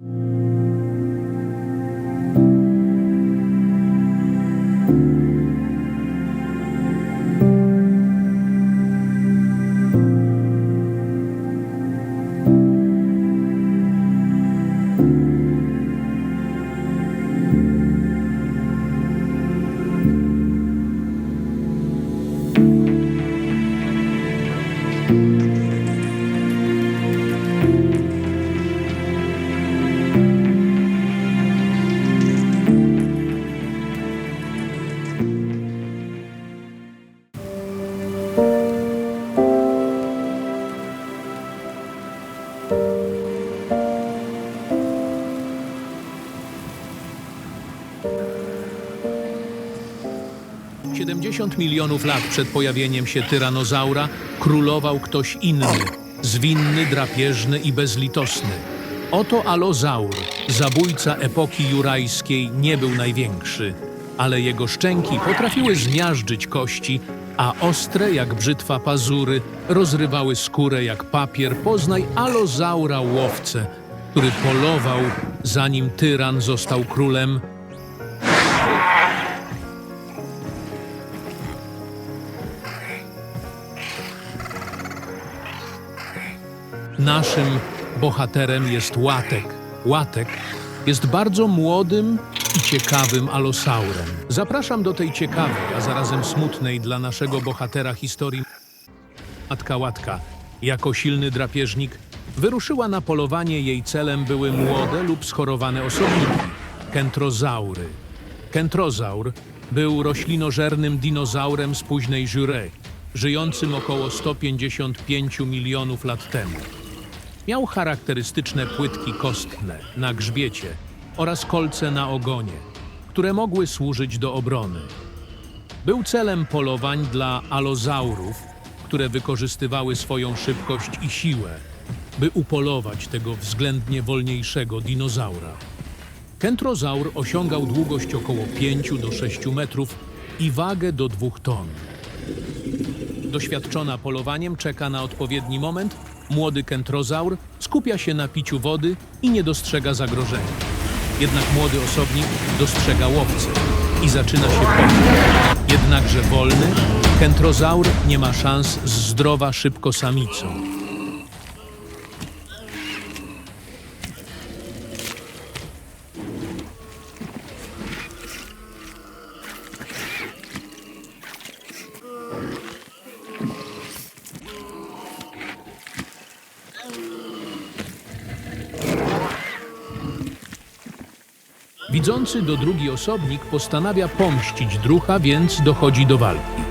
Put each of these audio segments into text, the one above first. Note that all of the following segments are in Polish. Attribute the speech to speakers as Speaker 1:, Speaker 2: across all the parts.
Speaker 1: you 70 milionów lat przed pojawieniem się tyranozaura królował ktoś inny, zwinny, drapieżny i bezlitosny. Oto alozaur, zabójca epoki jurajskiej, nie był największy, ale jego szczęki potrafiły zmiażdżyć kości, a ostre jak brzytwa pazury rozrywały skórę jak papier. Poznaj alozaura łowcę, który polował, zanim tyran został królem Naszym bohaterem jest Łatek. Łatek jest bardzo młodym i ciekawym alosaurem. Zapraszam do tej ciekawej, a zarazem smutnej dla naszego bohatera historii. Matka Łatka, jako silny drapieżnik, wyruszyła na polowanie. Jej celem były młode lub schorowane osobniki, kentrozaury. Kentrozaur był roślinożernym dinozaurem z późnej Jurei, żyjącym około 155 milionów lat temu. Miał charakterystyczne płytki kostne na grzbiecie oraz kolce na ogonie, które mogły służyć do obrony. Był celem polowań dla alozaurów, które wykorzystywały swoją szybkość i siłę, by upolować tego względnie wolniejszego dinozaura. Kentrozaur osiągał długość około 5 do 6 metrów i wagę do 2 ton. Doświadczona polowaniem czeka na odpowiedni moment. Młody kentrozaur skupia się na piciu wody i nie dostrzega zagrożenia. Jednak młody osobnik dostrzega łowcę i zaczyna się pocić. Jednakże wolny, kentrozaur nie ma szans z zdrowa szybko samicą. Widzący do drugi osobnik postanawia pomścić drucha, więc dochodzi do walki.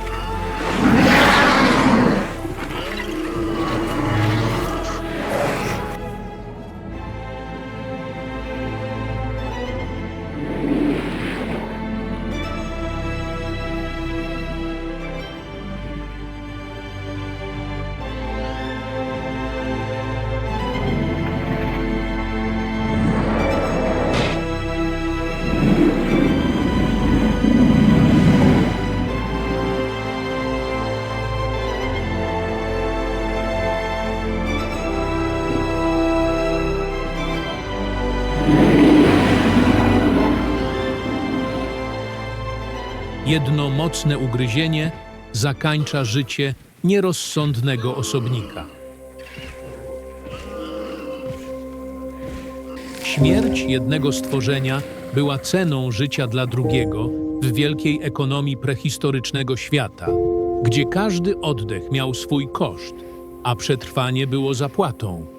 Speaker 1: Jedno mocne ugryzienie zakańcza życie nierozsądnego osobnika. Śmierć jednego stworzenia była ceną życia dla drugiego w wielkiej ekonomii prehistorycznego świata, gdzie każdy oddech miał swój koszt, a przetrwanie było zapłatą.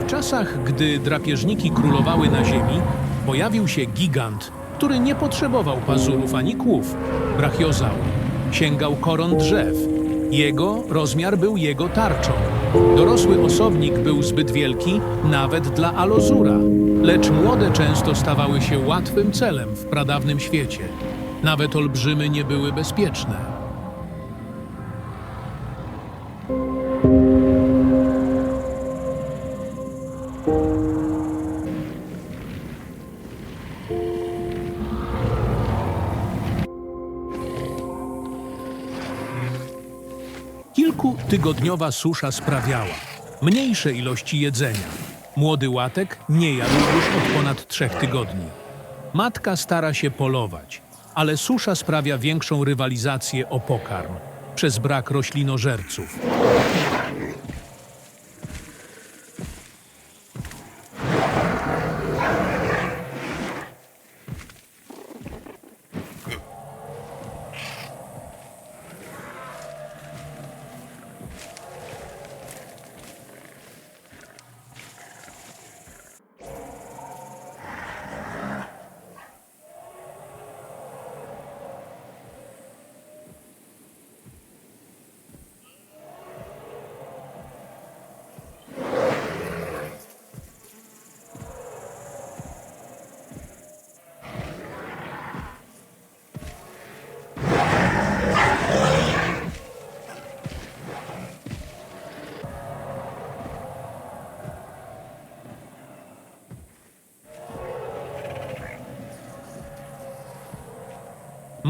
Speaker 1: W czasach, gdy drapieżniki królowały na ziemi, pojawił się gigant, który nie potrzebował pazurów ani kłów. Brachiozaur sięgał koron drzew. Jego rozmiar był jego tarczą. Dorosły osobnik był zbyt wielki nawet dla alozura, lecz młode często stawały się łatwym celem w pradawnym świecie. Nawet olbrzymy nie były bezpieczne. Kilkutygodniowa susza sprawiała mniejsze ilości jedzenia. Młody łatek nie jadł już od ponad trzech tygodni. Matka stara się polować, ale susza sprawia większą rywalizację o pokarm przez brak roślinożerców.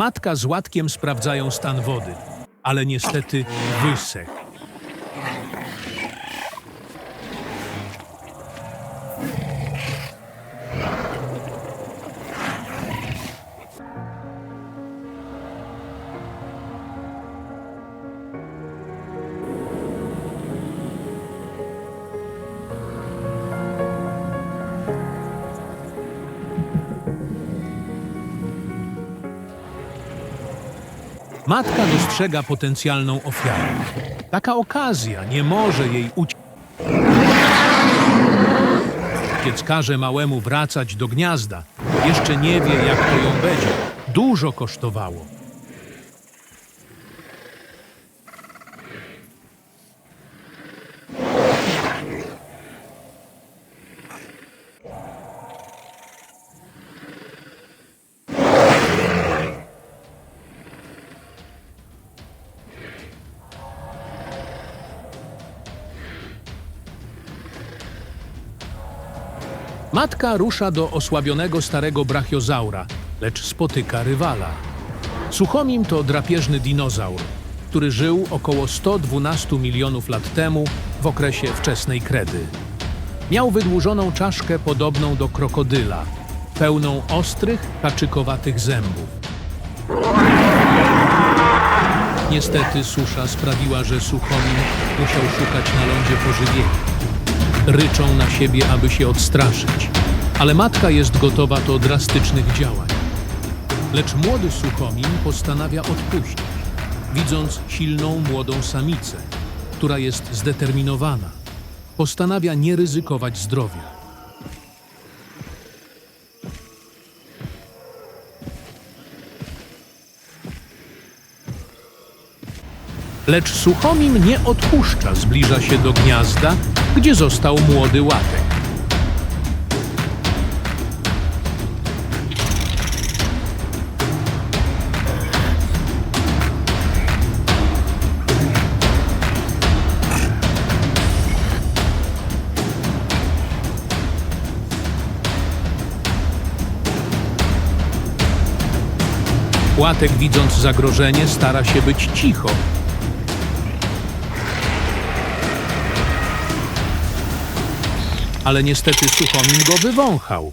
Speaker 1: Matka z łatkiem sprawdzają stan wody, ale niestety wysechł. Matka dostrzega potencjalną ofiarę. Taka okazja nie może jej uciec. Każe małemu wracać do gniazda. Jeszcze nie wie, jak to ją będzie. Dużo kosztowało. Matka rusza do osłabionego starego brachiozaura, lecz spotyka rywala. Suchomim to drapieżny dinozaur, który żył około 112 milionów lat temu w okresie wczesnej kredy. Miał wydłużoną czaszkę podobną do krokodyla, pełną ostrych, kaczykowatych zębów. Niestety susza sprawiła, że Suchomin musiał szukać na lądzie pożywienia ryczą na siebie, aby się odstraszyć. Ale matka jest gotowa do drastycznych działań. Lecz młody Suchomin postanawia odpuścić, widząc silną młodą samicę, która jest zdeterminowana. Postanawia nie ryzykować zdrowia. Lecz Suchomim nie odpuszcza, zbliża się do gniazda, gdzie został młody łatek. Łatek, widząc zagrożenie, stara się być cicho, ale niestety Suchomin go wywąchał.